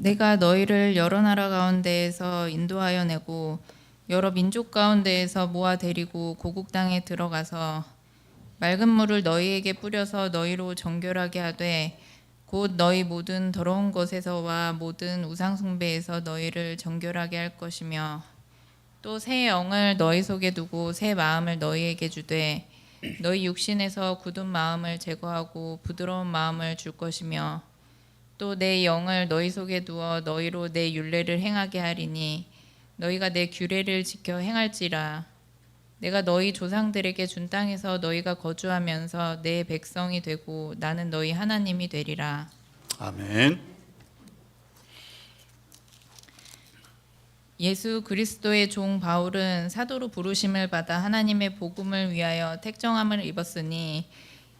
내가 너희를 여러 나라 가운데에서 인도하여 내고 여러 민족 가운데에서 모아 데리고 고국 땅에 들어가서 맑은 물을 너희에게 뿌려서 너희로 정결하게 하되 곧 너희 모든 더러운 것에서와 모든 우상 숭배에서 너희를 정결하게 할 것이며 또 새 영을 너희 속에 두고 새 마음을 너희에게 주되 너희 육신에서 굳은 마음을 제거하고 부드러운 마음을 줄 것이며 또 내 영을 너희 속에 두어 너희로 내 율례를 행하게 하리니 너희가 내 규례를 지켜 행할지라 내가 너희 조상들에게 준 땅에서 너희가 거주하면서 내 백성이 되고 나는 너희 하나님이 되리라 아멘. 예수 그리스도의 종 바울은 사도로 부르심을 받아 하나님의 복음을 위하여 택정함을 입었으니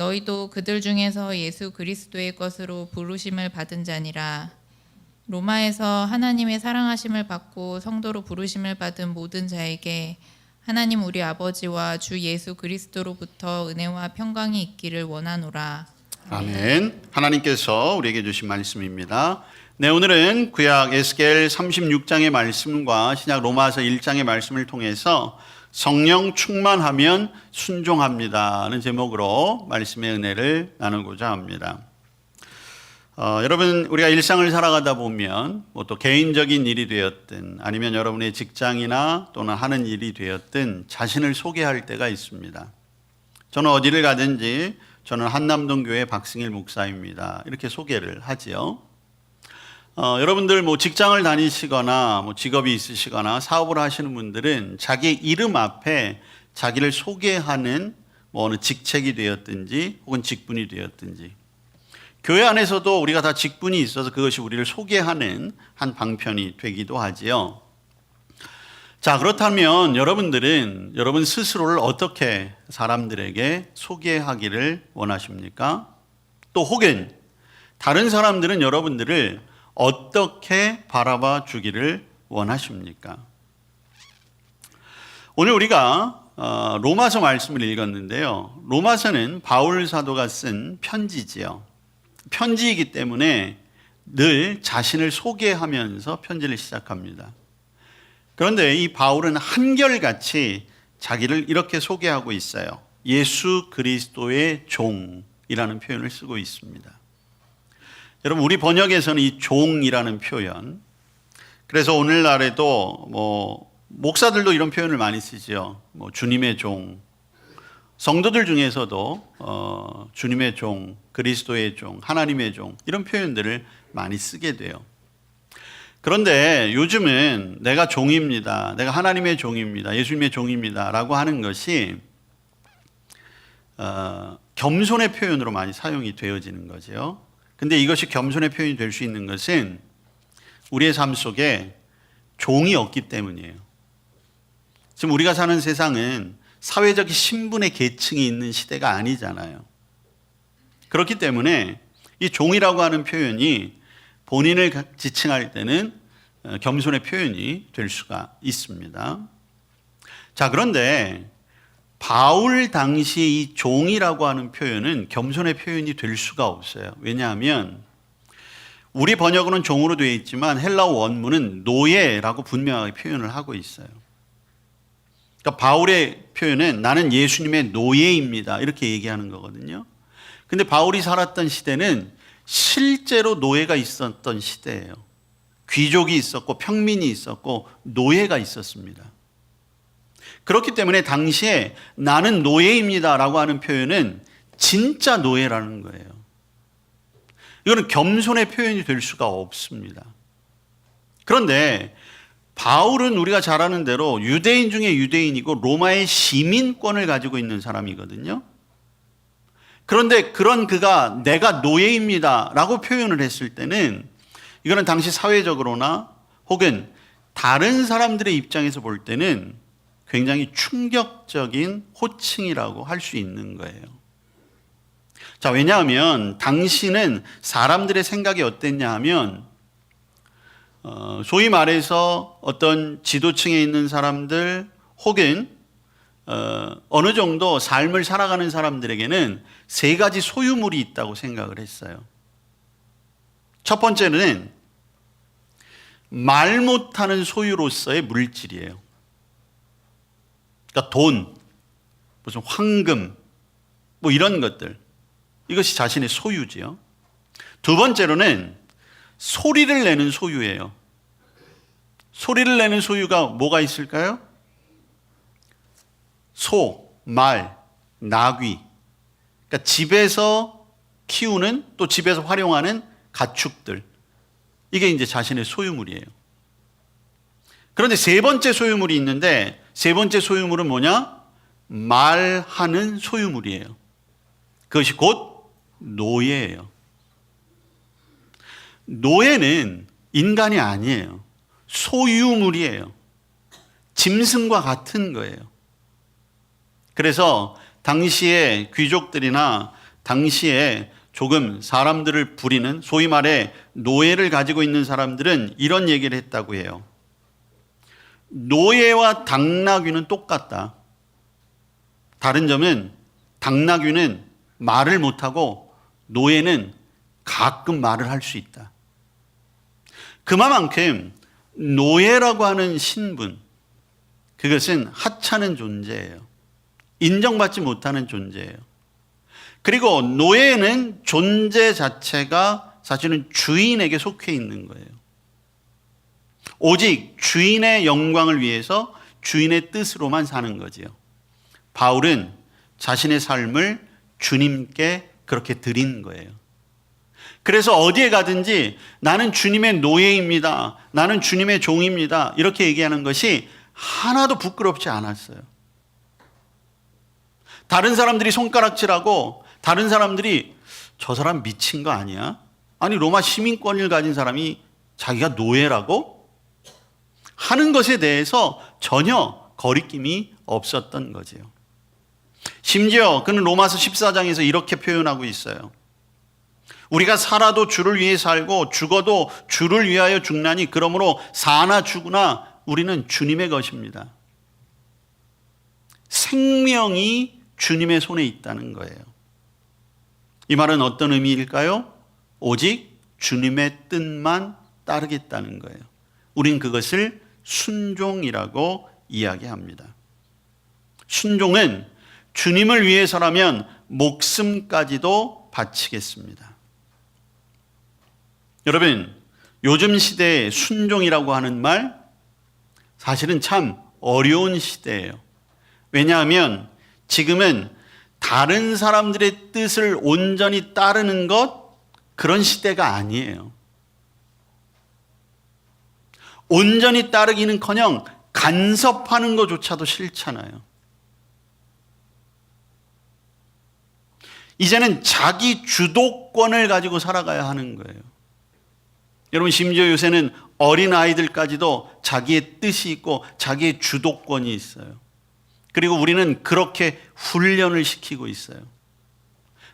너희도 그들 중에서 예수 그리스도의 것으로 부르심을 받은 자니라 로마에서 하나님의 사랑하심을 받고 성도로 부르심을 받은 모든 자에게 하나님 우리 아버지와 주 예수 그리스도로부터 은혜와 평강이 있기를 원하노라 아멘. 하나님께서 우리에게 주신 말씀입니다. 네, 오늘은 구약 에스겔 36장의 말씀과 신약 로마서 1장의 말씀을 통해서 성령 충만하면 순종합니다는 제목으로 말씀의 은혜를 나누고자 합니다. 어, 여러분 우리가 일상을 살아가다 보면 뭐 또 개인적인 일이 되었든 아니면 여러분의 직장이나 또는 하는 일이 되었든 자신을 소개할 때가 있습니다. 저는 어디를 가든지 저는 한남동 교회 박승일 목사입니다. 이렇게 소개를 하지요. 어, 여러분들 뭐 직장을 다니시거나 뭐 직업이 있으시거나 사업을 하시는 분들은 자기 이름 앞에 자기를 소개하는 뭐 어느 직책이 되었든지 혹은 직분이 되었든지 교회 안에서도 우리가 다 직분이 있어서 그것이 우리를 소개하는 한 방편이 되기도 하지요. 자, 그렇다면 여러분들은 여러분 스스로를 어떻게 사람들에게 소개하기를 원하십니까? 또 혹은 다른 사람들은 여러분들을 어떻게 바라봐 주기를 원하십니까? 오늘 우리가 어, 로마서 말씀을 읽었는데요. 로마서는 바울 사도가 쓴 편지지요. 편지이기 때문에 늘 자신을 소개하면서 편지를 시작합니다. 그런데 이 바울은 한결같이 자기를 이렇게 소개하고 있어요. 예수 그리스도의 종이라는 표현을 쓰고 있습니다. 여러분 우리 번역에서는 이 종이라는 표현 그래서 오늘날에도 뭐 목사들도 이런 표현을 많이 쓰죠. 뭐 주님의 종 성도들 중에서도 어, 주님의 종, 그리스도의 종, 하나님의 종 이런 표현들을 많이 쓰게 돼요. 그런데 요즘은 내가 종입니다. 내가 하나님의 종입니다. 예수님의 종입니다. 라고 하는 것이 어, 겸손의 표현으로 많이 사용이 되어지는 거죠. 근데 이것이 겸손의 표현이 될 수 있는 것은 우리의 삶 속에 종이 없기 때문이에요. 지금 우리가 사는 세상은 사회적 신분의 계층이 있는 시대가 아니잖아요. 그렇기 때문에 이 종이라고 하는 표현이 본인을 지칭할 때는 어, 겸손의 표현이 될 수가 있습니다. 자, 그런데 바울 당시 이 종이라고 하는 표현은 겸손의 표현이 될 수가 없어요. 왜냐하면 우리 번역으로는 종으로 되어 있지만 헬라어 원문은 노예라고 분명하게 표현을 하고 있어요. 그러니까 바울의 표현은 나는 예수님의 노예입니다. 이렇게 얘기하는 거거든요. 근데 바울이 살았던 시대는 실제로 노예가 있었던 시대예요. 귀족이 있었고 평민이 있었고 노예가 있었습니다. 그렇기 때문에 당시에 나는 노예입니다 라고 하는 표현은 진짜 노예라는 거예요. 이거는 겸손의 표현이 될 수가 없습니다. 그런데 바울은 우리가 잘 아는 대로 유대인 중에 유대인이고 로마의 시민권을 가지고 있는 사람이거든요. 그런데 그런 그가 내가 노예입니다 라고 표현을 했을 때는 이거는 당시 사회적으로나 혹은 다른 사람들의 입장에서 볼 때는 굉장히 충격적인 호칭이라고 할 수 있는 거예요. 자, 왜냐하면 당시는 사람들의 생각이 어땠냐 하면 어, 소위 말해서 어떤 지도층에 있는 사람들 혹은 어, 어느 정도 삶을 살아가는 사람들에게는 세 가지 소유물이 있다고 생각을 했어요. 첫 번째는 말 못하는 소유로서의 물질이에요. 그러니까 돈, 무슨 황금, 뭐 이런 것들. 이것이 자신의 소유지요. 두 번째로는 소리를 내는 소유예요. 소리를 내는 소유가 뭐가 있을까요? 소, 말, 나귀. 그러니까 집에서 키우는 또 집에서 활용하는 가축들. 이게 이제 자신의 소유물이에요. 그런데 세 번째 소유물이 있는데 세 번째 소유물은 뭐냐? 말하는 소유물이에요. 그것이 곧 노예예요. 노예는 인간이 아니에요. 소유물이에요. 짐승과 같은 거예요. 그래서 당시의 귀족들이나 당시에 조금 사람들을 부리는 소위 말해 노예를 가지고 있는 사람들은 이런 얘기를 했다고 해요. 노예와 당나귀는 똑같다. 다른 점은 당나귀는 말을 못하고 노예는 가끔 말을 할 수 있다. 그만큼 노예라고 하는 신분, 그것은 하찮은 존재예요. 인정받지 못하는 존재예요. 그리고 노예는 존재 자체가 사실은 주인에게 속해 있는 거예요. 오직 주인의 영광을 위해서 주인의 뜻으로만 사는 거지요. 바울은 자신의 삶을 주님께 그렇게 드린 거예요. 그래서 어디에 가든지 나는 주님의 노예입니다. 나는 주님의 종입니다. 이렇게 얘기하는 것이 하나도 부끄럽지 않았어요. 다른 사람들이 손가락질하고 다른 사람들이 저 사람 미친 거 아니야? 아니 로마 시민권을 가진 사람이 자기가 노예라고 하는 것에 대해서 전혀 거리낌이 없었던 거지요. 심지어 그는 로마서 14장에서 이렇게 표현하고 있어요. 우리가 살아도 주를 위해 살고 죽어도 주를 위하여 죽나니 그러므로 사나 죽으나 우리는 주님의 것입니다. 생명이 주님의 손에 있다는 거예요. 이 말은 어떤 의미일까요? 오직 주님의 뜻만 따르겠다는 거예요. 우린 그것을 순종이라고 이야기합니다. 순종은 주님을 위해서라면 목숨까지도 바치겠습니다. 여러분, 요즘 시대의 순종이라고 하는 말 사실은 참 어려운 시대예요. 왜냐하면 지금은 다른 사람들의 뜻을 온전히 따르는 것 그런 시대가 아니에요. 온전히 따르기는커녕 간섭하는 것조차도 싫잖아요. 이제는 자기 주도권을 가지고 살아가야 하는 거예요. 여러분 심지어 요새는 어린 아이들까지도 자기의 뜻이 있고 자기의 주도권이 있어요. 그리고 우리는 그렇게 훈련을 시키고 있어요.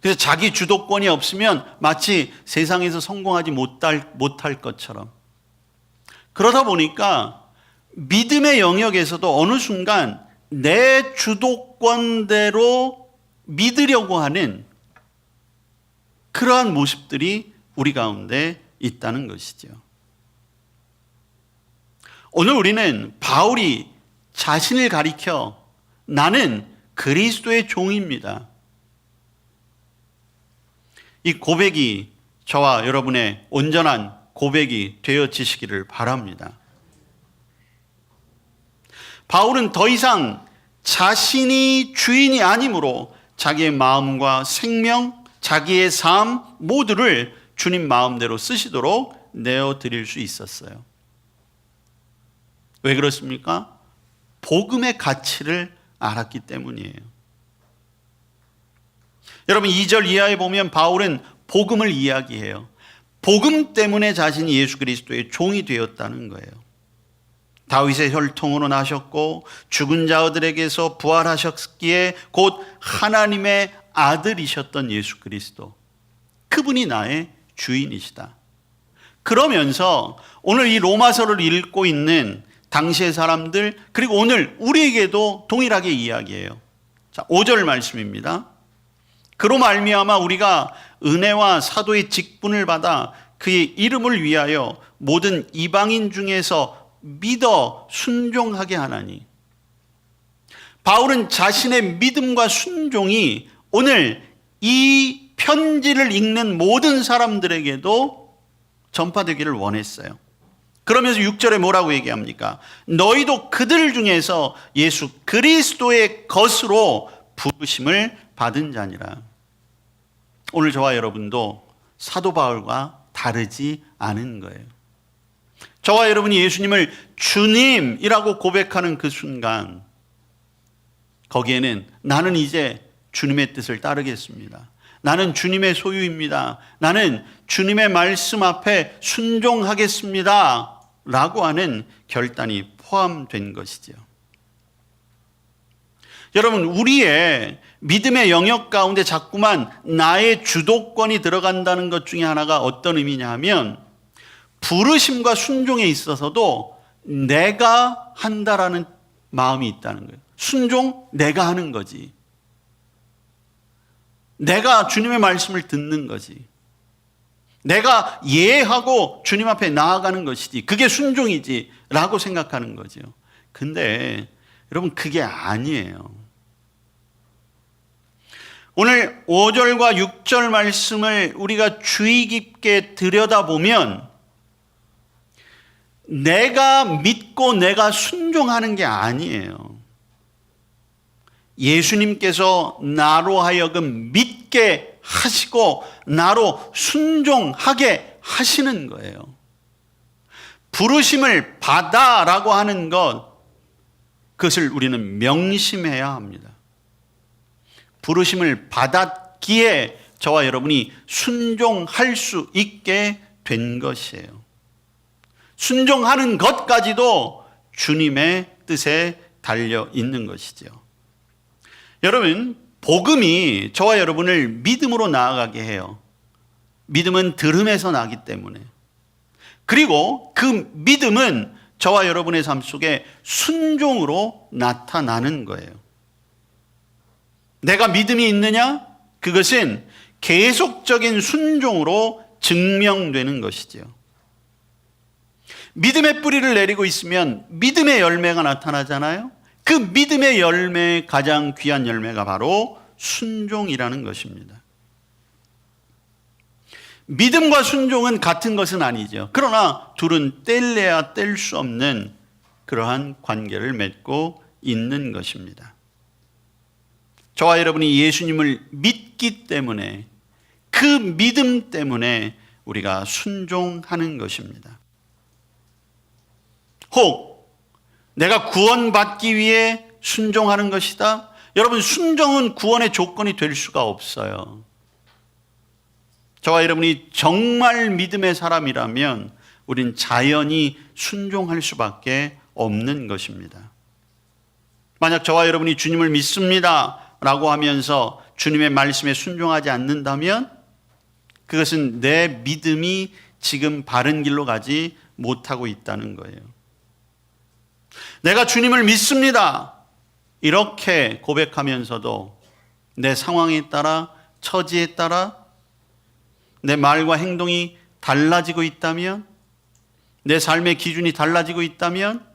그래서 자기 주도권이 없으면 마치 세상에서 성공하지 못할, 것처럼. 그러다 보니까 믿음의 영역에서도 어느 순간 내 주도권대로 믿으려고 하는 그러한 모습들이 우리 가운데 있다는 것이죠. 오늘 우리는 바울이 자신을 가리켜 나는 그리스도의 종입니다. 이 고백이 저와 여러분의 온전한 고백이 되어지시기를 바랍니다. 바울은 더 이상 자신이 주인이 아니므로 자기의 마음과 생명, 자기의 삶 모두를 주님 마음대로 쓰시도록 내어 드릴 수 있었어요. 왜 그렇습니까? 복음의 가치를 알았기 때문이에요. 여러분 2절 이하에 보면 바울은 복음을 이야기해요. 복음 때문에 자신이 예수 그리스도의 종이 되었다는 거예요. 다윗의 혈통으로 나셨고 죽은 자들에게서 부활하셨기에 곧 하나님의 아들이셨던 예수 그리스도. 그분이 나의 주인이시다. 그러면서 오늘 이 로마서를 읽고 있는 당시의 사람들 그리고 오늘 우리에게도 동일하게 이야기해요. 자, 5절 말씀입니다. 그로 말미암아 우리가 은혜와 사도의 직분을 받아 그의 이름을 위하여 모든 이방인 중에서 믿어 순종하게 하나니 바울은 자신의 믿음과 순종이 오늘 이 편지를 읽는 모든 사람들에게도 전파되기를 원했어요. 그러면서 6절에 뭐라고 얘기합니까? 너희도 그들 중에서 예수 그리스도의 것으로 부르심을 받은 자니라. 오늘 저와 여러분도 사도 바울과 다르지 않은 거예요. 저와 여러분이 예수님을 주님이라고 고백하는 그 순간 거기에는 나는 이제 주님의 뜻을 따르겠습니다. 나는 주님의 소유입니다. 나는 주님의 말씀 앞에 순종하겠습니다. 라고 하는 결단이 포함된 것이죠. 여러분, 우리의 믿음의 영역 가운데 자꾸만 나의 주도권이 들어간다는 것 중에 하나가 어떤 의미냐 하면 부르심과 순종에 있어서도 내가 한다라는 마음이 있다는 거예요. 순종 내가 하는 거지. 내가 주님의 말씀을 듣는 거지. 내가 예하고 주님 앞에 나아가는 것이지. 그게 순종이지. 라고 생각하는 거죠. 근데 여러분, 그게 아니에요. 오늘 5절과 6절 말씀을 우리가 주의 깊게 들여다보면 내가 믿고 내가 순종하는 게 아니에요. 예수님께서 나로 하여금 믿게 하시고 나로 순종하게 하시는 거예요. 부르심을 받아라고 하는 것, 그것을 우리는 명심해야 합니다. 부르심을 받았기에 저와 여러분이 순종할 수 있게 된 것이에요. 순종하는 것까지도 주님의 뜻에 달려 있는 것이죠. 여러분, 복음이 저와 여러분을 믿음으로 나아가게 해요. 믿음은 들음에서 나기 때문에. 그리고 그 믿음은 저와 여러분의 삶 속에 순종으로 나타나는 거예요. 내가 믿음이 있느냐? 그것은 계속적인 순종으로 증명되는 것이죠. 믿음의 뿌리를 내리고 있으면 믿음의 열매가 나타나잖아요. 그 믿음의 열매 가장 귀한 열매가 바로 순종이라는 것입니다. 믿음과 순종은 같은 것은 아니죠. 그러나 둘은 뗄래야 뗄 수 없는 그러한 관계를 맺고 있는 것입니다. 저와 여러분이 예수님을 믿기 때문에 그 믿음 때문에 우리가 순종하는 것입니다. 혹 내가 구원받기 위해 순종하는 것이다. 여러분 순종은 구원의 조건이 될 수가 없어요. 저와 여러분이 정말 믿음의 사람이라면 우린 자연히 순종할 수밖에 없는 것입니다. 만약 저와 여러분이 주님을 믿습니다. 라고 하면서 주님의 말씀에 순종하지 않는다면 그것은 내 믿음이 지금 바른 길로 가지 못하고 있다는 거예요. 내가 주님을 믿습니다. 이렇게 고백하면서도 내 상황에 따라 처지에 따라 내 말과 행동이 달라지고 있다면 내 삶의 기준이 달라지고 있다면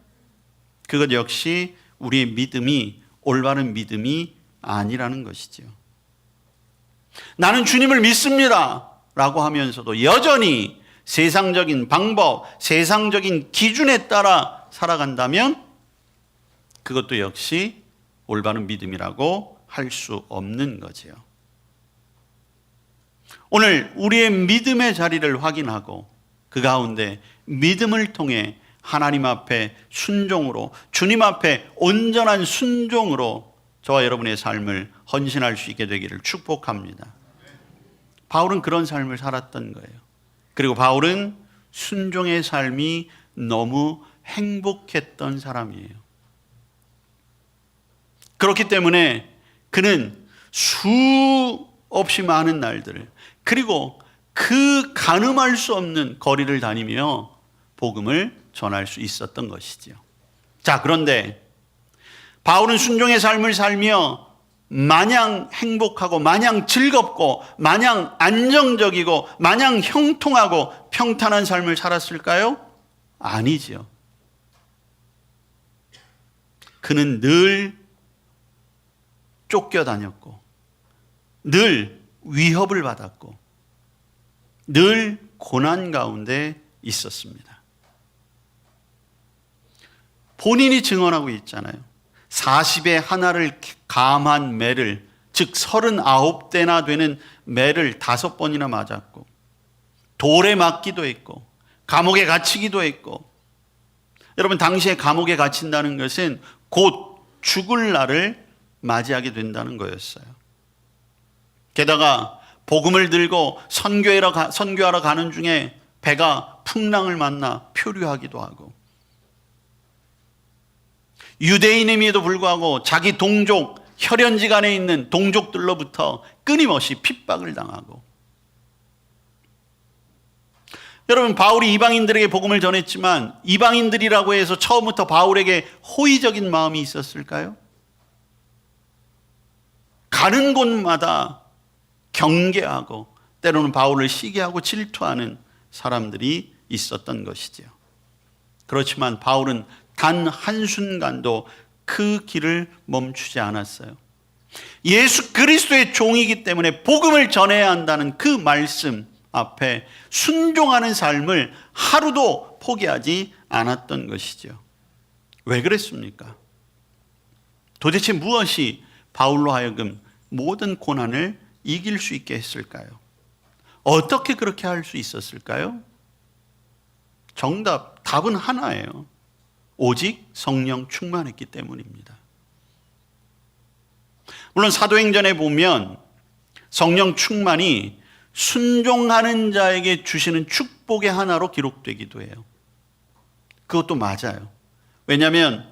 그것 역시 우리의 믿음이 올바른 믿음이 아니라는 것이죠. 나는 주님을 믿습니다. 라고 하면서도 여전히 세상적인 방법, 세상적인 기준에 따라 살아간다면 그것도 역시 올바른 믿음이라고 할 수 없는 거지요. 오늘 우리의 믿음의 자리를 확인하고 그 가운데 믿음을 통해 하나님 앞에 순종으로 주님 앞에 온전한 순종으로 저와 여러분의 삶을 헌신할 수 있게 되기를 축복합니다. 바울은 그런 삶을 살았던 거예요. 그리고 바울은 순종의 삶이 너무 행복했던 사람이에요. 그렇기 때문에 그는 수없이 많은 날들을 그리고 그 가늠할 수 없는 거리를 다니며 복음을 전할 수 있었던 것이지요. 자, 그런데 바울은 순종의 삶을 살며 마냥 행복하고 마냥 즐겁고 마냥 안정적이고 마냥 형통하고 평탄한 삶을 살았을까요? 아니지요. 그는 늘 쫓겨다녔고 늘 위협을 받았고 늘 고난 가운데 있었습니다. 본인이 증언하고 있잖아요. 40에 하나를 감한 매를 즉 39대나 되는 매를 다섯 번이나 맞았고 돌에 맞기도 했고 감옥에 갇히기도 했고 여러분 당시에 감옥에 갇힌다는 것은 곧 죽을 날을 맞이하게 된다는 거였어요. 게다가 복음을 들고 선교하러, 가, 선교하러 가는 중에 배가 풍랑을 만나 표류하기도 하고 유대인임에도 불구하고 자기 동족 혈연지간에 있는 동족들로부터 끊임없이 핍박을 당하고 여러분 바울이 이방인들에게 복음을 전했지만 이방인들이라고 해서 처음부터 바울에게 호의적인 마음이 있었을까요? 가는 곳마다 경계하고 때로는 바울을 시기하고 질투하는 사람들이 있었던 것이지요. 그렇지만 바울은 단 한순간도 그 길을 멈추지 않았어요. 예수 그리스도의 종이기 때문에 복음을 전해야 한다는 그 말씀 앞에 순종하는 삶을 하루도 포기하지 않았던 것이죠. 왜 그랬습니까? 도대체 무엇이 바울로 하여금 모든 고난을 이길 수 있게 했을까요? 어떻게 그렇게 할 수 있었을까요? 정답, 답은 하나예요. 오직 성령 충만했기 때문입니다. 물론 사도행전에 보면 성령 충만이 순종하는 자에게 주시는 축복의 하나로 기록되기도 해요. 그것도 맞아요. 왜냐하면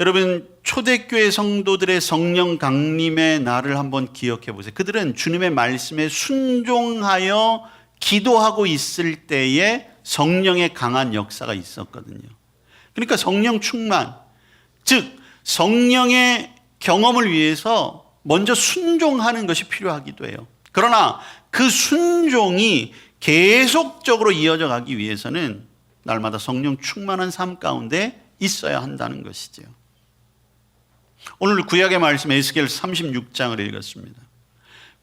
여러분 초대교회 성도들의 성령 강림의 날을 한번 기억해 보세요. 그들은 주님의 말씀에 순종하여 기도하고 있을 때에 성령의 강한 역사가 있었거든요. 그러니까 성령 충만, 즉 성령의 경험을 위해서 먼저 순종하는 것이 필요하기도 해요. 그러나 그 순종이 계속적으로 이어져 가기 위해서는 날마다 성령 충만한 삶 가운데 있어야 한다는 것이죠. 오늘 구약의 말씀 에스겔 36장을 읽었습니다.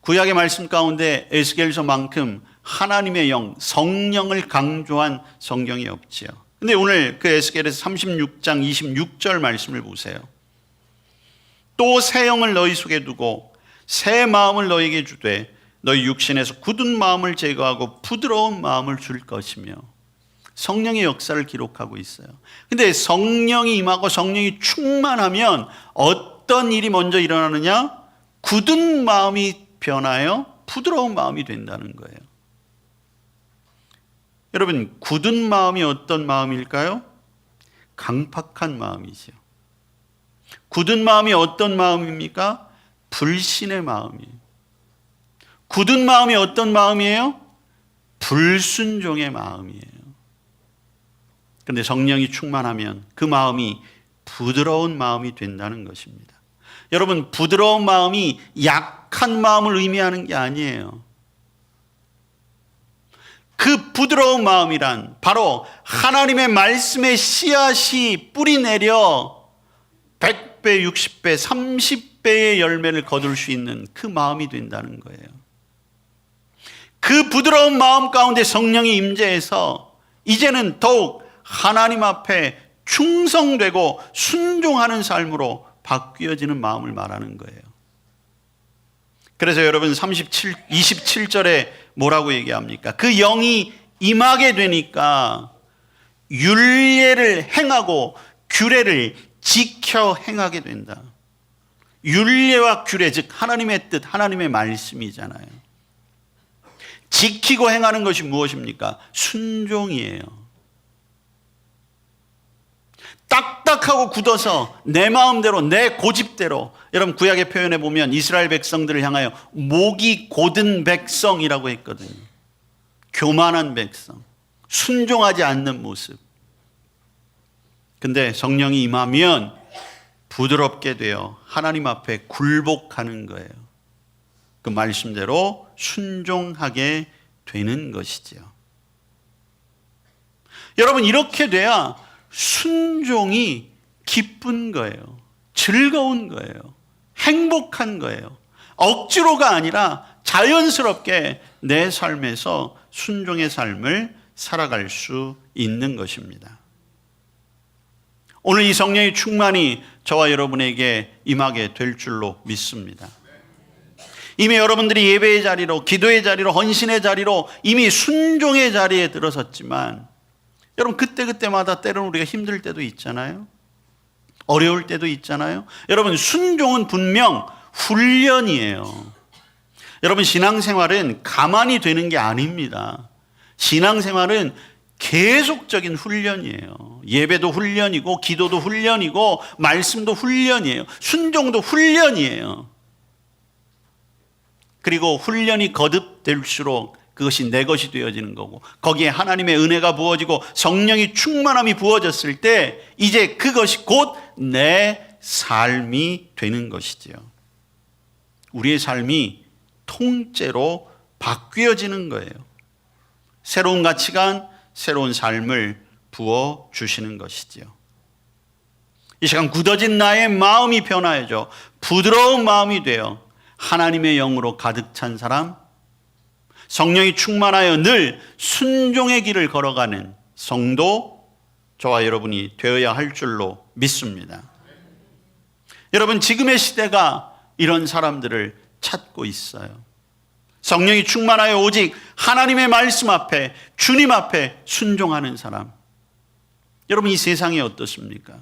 구약의 말씀 가운데 에스겔서만큼 하나님의 영, 성령을 강조한 성경이 없지요. 근데 오늘 그 에스겔에서 36장 26절 말씀을 보세요. 또 새 영을 너희 속에 두고 새 마음을 너희에게 주되 너희 육신에서 굳은 마음을 제거하고 부드러운 마음을 줄 것이며 성령의 역사를 기록하고 있어요. 근데 성령이 임하고 성령이 충만하면 어떤 일이 먼저 일어나느냐? 굳은 마음이 변하여 부드러운 마음이 된다는 거예요. 여러분, 굳은 마음이 어떤 마음일까요? 강팍한 마음이죠. 굳은 마음이 어떤 마음입니까? 불신의 마음이에요. 굳은 마음이 어떤 마음이에요? 불순종의 마음이에요. 그런데 성령이 충만하면 그 마음이 부드러운 마음이 된다는 것입니다. 여러분, 부드러운 마음이 약한 마음을 의미하는 게 아니에요. 그 부드러운 마음이란 바로 하나님의 말씀의 씨앗이 뿌리 내려 100배, 60배, 30배의 열매를 거둘 수 있는 그 마음이 된다는 거예요. 그 부드러운 마음 가운데 성령이 임재해서 이제는 더욱 하나님 앞에 충성되고 순종하는 삶으로 바뀌어지는 마음을 말하는 거예요. 그래서 여러분 37, 27절에 뭐라고 얘기합니까? 그 영이 임하게 되니까 율례를 행하고 규례를 지켜 행하게 된다. 율례와 규례, 즉 하나님의 뜻, 하나님의 말씀이잖아요. 지키고 행하는 것이 무엇입니까? 순종이에요. 딱딱하고 굳어서 내 마음대로 내 고집대로 여러분 구약의 표현에 보면 이스라엘 백성들을 향하여 목이 곧은 백성이라고 했거든요. 교만한 백성, 순종하지 않는 모습. 근데 성령이 임하면 부드럽게 되어 하나님 앞에 굴복하는 거예요. 그 말씀대로 순종하게 되는 것이지요. 여러분 이렇게 돼야 순종이 기쁜 거예요. 즐거운 거예요. 행복한 거예요. 억지로가 아니라 자연스럽게 내 삶에서 순종의 삶을 살아갈 수 있는 것입니다. 오늘 이 성령의 충만이 저와 여러분에게 임하게 될 줄로 믿습니다. 이미 여러분들이 예배의 자리로, 기도의 자리로, 헌신의 자리로 이미 순종의 자리에 들어섰지만 여러분 그때그때마다 때로는 우리가 힘들 때도 있잖아요. 어려울 때도 있잖아요. 여러분 순종은 분명 훈련이에요. 여러분 신앙생활은 가만히 되는 게 아닙니다. 신앙생활은 계속적인 훈련이에요. 예배도 훈련이고 기도도 훈련이고 말씀도 훈련이에요. 순종도 훈련이에요. 그리고 훈련이 거듭될수록 그것이 내 것이 되어지는 거고 거기에 하나님의 은혜가 부어지고 성령이 충만함이 부어졌을 때 이제 그것이 곧 내 삶이 되는 것이지요. 우리의 삶이 통째로 바뀌어지는 거예요. 새로운 가치관, 새로운 삶을 부어 주시는 것이지요. 이 시간 굳어진 나의 마음이 변화해져 부드러운 마음이 되어 하나님의 영으로 가득 찬 사람, 성령이 충만하여 늘 순종의 길을 걸어가는 성도, 저와 여러분이 되어야 할 줄로 믿습니다. 여러분, 지금의 시대가 이런 사람들을 찾고 있어요. 성령이 충만하여 오직 하나님의 말씀 앞에, 주님 앞에 순종하는 사람. 여러분, 이 세상이 어떻습니까?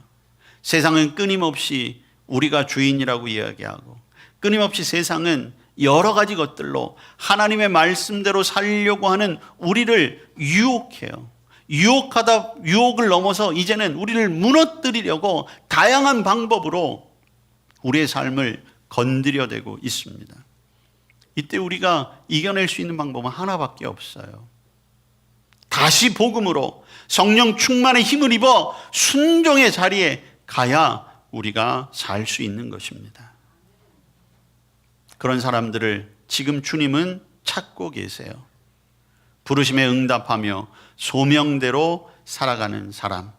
세상은 끊임없이 우리가 주인이라고 이야기하고, 끊임없이 세상은 여러 가지 것들로 하나님의 말씀대로 살려고 하는 우리를 유혹해요. 유혹하다, 유혹을 넘어서 이제는 우리를 무너뜨리려고 다양한 방법으로 우리의 삶을 건드려대고 있습니다. 이때 우리가 이겨낼 수 있는 방법은 하나밖에 없어요. 다시 복음으로 성령 충만의 힘을 입어 순종의 자리에 가야 우리가 살 수 있는 것입니다. 그런 사람들을 지금 주님은 찾고 계세요. 부르심에 응답하며 소명대로 살아가는 사람.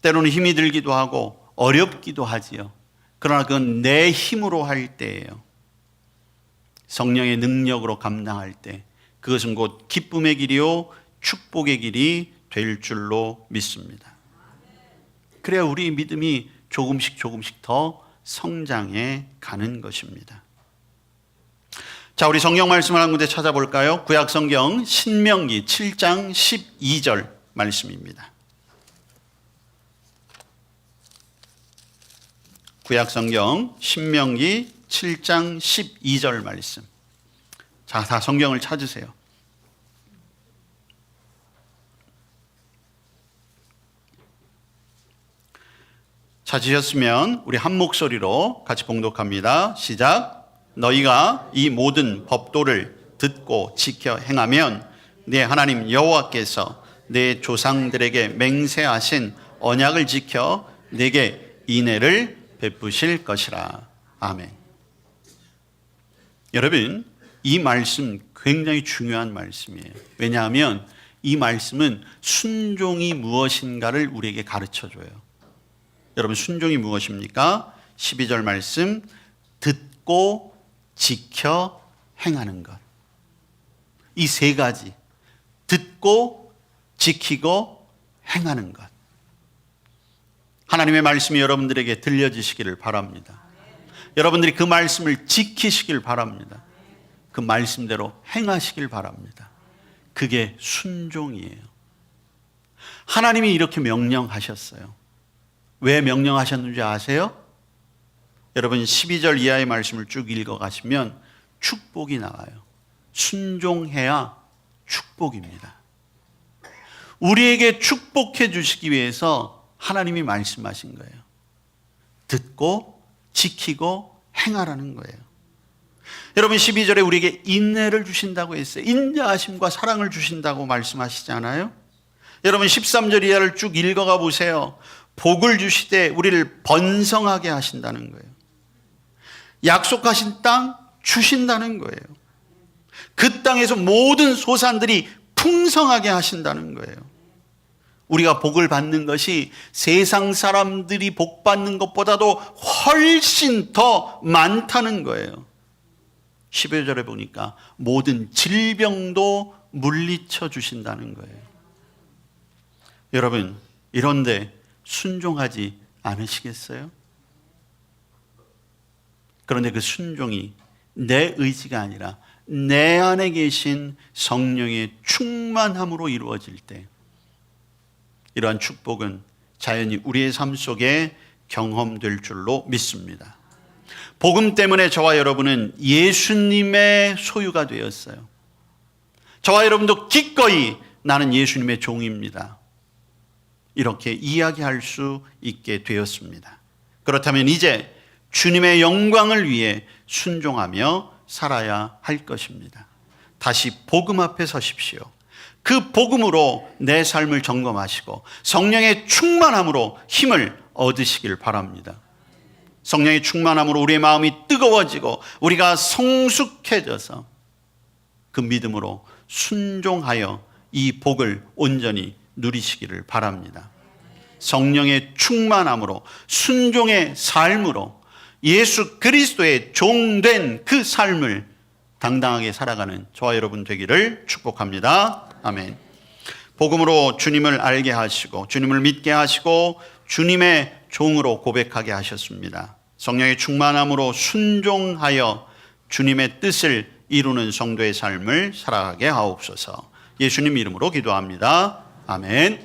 때로는 힘이 들기도 하고 어렵기도 하지요. 그러나 그건 내 힘으로 할 때예요. 성령의 능력으로 감당할 때 그것은 곧 기쁨의 길이요 축복의 길이 될 줄로 믿습니다. 그래야 우리 믿음이 조금씩 조금씩 더 성장해 가는 것입니다. 자, 우리 성경 말씀을 한 군데 찾아볼까요? 구약 성경 신명기 7장 12절 말씀입니다. 구약 성경 신명기 7장 12절 말씀. 자, 다 성경을 찾으세요. 찾으셨으면 우리 한 목소리로 같이 봉독합니다. 시작. 너희가 이 모든 법도를 듣고 지켜 행하면 네 하나님 여호와께서 내 조상들에게 맹세하신 언약을 지켜 내게 인애를 베푸실 것이라. 아멘. 여러분, 이 말씀 굉장히 중요한 말씀이에요. 왜냐하면 이 말씀은 순종이 무엇인가를 우리에게 가르쳐 줘요. 여러분, 순종이 무엇입니까? 12절 말씀, 듣고 지켜 행하는 것. 이 세 가지. 듣고 지키고 행하는 것. 하나님의 말씀이 여러분들에게 들려지시기를 바랍니다. 여러분들이 그 말씀을 지키시길 바랍니다. 그 말씀대로 행하시길 바랍니다. 그게 순종이에요. 하나님이 이렇게 명령하셨어요. 왜 명령하셨는지 아세요? 여러분 12절 이하의 말씀을 쭉 읽어 가시면 축복이 나와요. 순종해야 축복입니다. 우리에게 축복해 주시기 위해서 하나님이 말씀하신 거예요. 듣고 지키고 행하라는 거예요. 여러분 12절에 우리에게 인내를 주신다고 했어요. 인자하심과 사랑을 주신다고 말씀하시잖아요. 여러분 13절 이하를 쭉 읽어가 보세요. 복을 주시되 우리를 번성하게 하신다는 거예요. 약속하신 땅 주신다는 거예요. 그 땅에서 모든 소산들이 풍성하게 하신다는 거예요. 우리가 복을 받는 것이 세상 사람들이 복 받는 것보다도 훨씬 더 많다는 거예요. 12절에 보니까 모든 질병도 물리쳐 주신다는 거예요. 여러분, 이런데 순종하지 않으시겠어요? 그런데 그 순종이 내 의지가 아니라 내 안에 계신 성령의 충만함으로 이루어질 때 이러한 축복은 자연히 우리의 삶 속에 경험될 줄로 믿습니다. 복음 때문에 저와 여러분은 예수님의 소유가 되었어요. 저와 여러분도 기꺼이 나는 예수님의 종입니다. 이렇게 이야기할 수 있게 되었습니다. 그렇다면 이제 주님의 영광을 위해 순종하며 살아야 할 것입니다. 다시 복음 앞에 서십시오. 그 복음으로 내 삶을 점검하시고 성령의 충만함으로 힘을 얻으시길 바랍니다. 성령의 충만함으로 우리의 마음이 뜨거워지고 우리가 성숙해져서 그 믿음으로 순종하여 이 복을 온전히 누리시기를 바랍니다. 성령의 충만함으로 순종의 삶으로 예수 그리스도의 종된 그 삶을 당당하게 살아가는 저와 여러분 되기를 축복합니다. 아멘. 복음으로 주님을 알게 하시고 주님을 믿게 하시고 주님의 종으로 고백하게 하셨습니다. 성령의 충만함으로 순종하여 주님의 뜻을 이루는 성도의 삶을 살아가게 하옵소서. 예수님 이름으로 기도합니다. 아멘.